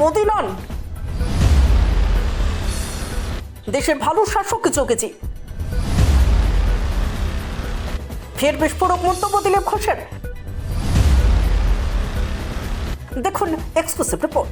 মোদি নন দেশের ভালো শাসক চোখেছি ফের বিস্ফোরক মন্তব্য দিলে ঘোষের। দেখুন এক্সক্লুসিভ রিপোর্ট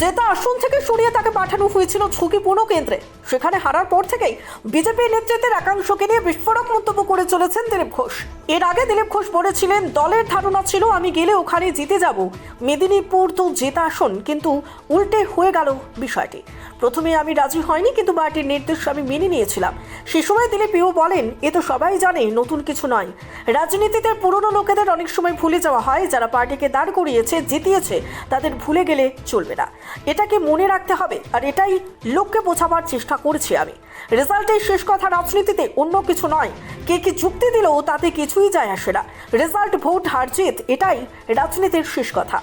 জেতা আসন থেকে সরিয়ে তাকে পাঠানো হয়েছিল ঝুঁকিপূর্ণ কেন্দ্রে। সেখানে হারার পর থেকেই বিজেপি নেতৃত্বের একাংশকে নিয়ে বিস্ফোরক মন্তব্য করে চলেছেন দিলীপ ঘোষ। এর আগে দিলীপ ঘোষ বলেছিলেন, দলের ধারণা ছিল আমি গেলে ওখানে জিতে যাব। মেদিনীপুর তো জেতা আসন, কিন্তু উল্টে হয়ে গেল বিষয়টি। প্রথমে আমি রাজি হয়নি, কিন্তু পার্টির নির্দেশ আমি মেনে নিয়েছিলাম। সে সময় দিলীপ বলেন, এ তো সবাই জানে, নতুন কিছু নয়। রাজনীতিতে পুরনো লোকেদের অনেক সময় ভুলে যাওয়া হয়। যারা পার্টিকে দাঁড় করিয়েছে, জিতিয়েছে, তাদের ভুলে গেলে চলবে না। এটাকে মনে রাখতে হবে আর এটাই লোককে বোঝাবার চেষ্টা করছি আমি। রেজাল্টের শেষ কথা রাজনীতিতে অন্য কিছু নয়। কে কি যুক্তি দিলেও তাতে কিছুই যায় আসে না। রেজাল্ট, ভোট, হার, জিত, এটাই রাজনীতির শেষ কথা।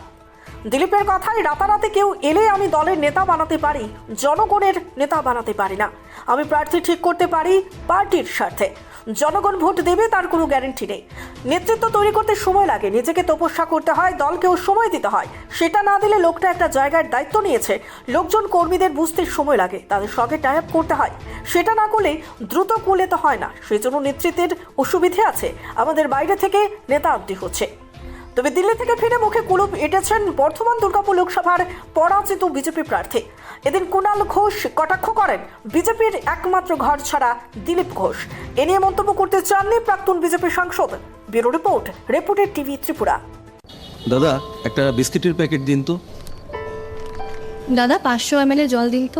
দিলীপের কথায় রাতারাতি কেউ এলে আমি দলের নেতা বানাতে পারি, জনগণের নেতা বানাতে পারি না। আমি প্রার্থী ঠিক করতে পারি, পার্টির স্বার্থে। জনগণ ভোট দেবে তার কোনো গ্যারেন্টি নেই। নেতৃত্ব তৈরি করতে সময় লাগে, নিজেকে তপস্যা করতে হয়, দলকেও সময় দিতে হয়। সেটা না দিলে লোকটা একটা জায়গার দায়িত্ব নিয়েছে, লোকজন কর্মীদের বুঝতে সময় লাগে, তাদের সঙ্গে টাই আপ করতে হয়। সেটা না করলে দ্রুত কুলে তো হয় না, সেজন্য নেতৃত্বের অসুবিধে আছে। আমাদের বাইরে থেকে নেতা অব্দি হচ্ছে। তবে দিল্লি থেকে ফিরে মুখে কুলুপ এঁটেছেন বর্ধমান দুর্গাপুর লোকসভার পরাজিত বিজেপি প্রার্থী। এদিন কুণাল ঘোষ কটাক্ষ করেন বিজেপির একমাত্র ঘর ছাড়া দিলীপ ঘোষ। এ নিয়ে মন্তব্য করতে চাননি প্রাক্তন বিজেপি সাংসদ। ব্যুরো রিপোর্ট রিপোর্টের টিভি ত্রিপুরা। দাদা একটা বিস্কিটের প্যাকেট দিন তো। দাদা পাঁচশো এম জল দিন তো।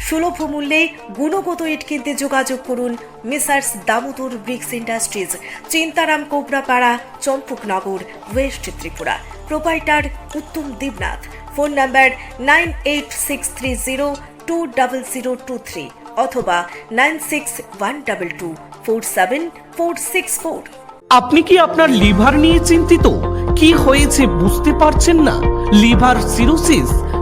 সুলভ মূল্যে গুণগত ইট কিনতে যোগাযোগ করুন messrs Damodar bricks industries, Chintaram Kobrapara, Champaknagar, west Tripura. Proprietor Uttam Debnath. Phone number nine eight six three zero two double zero two three অথবা nine six one double two four seven four six four. আপনি কি আপনার liver নিয়ে চিন্তিত? কি হয়েছে বুঝতে পারছেন না? Liver cirrhosis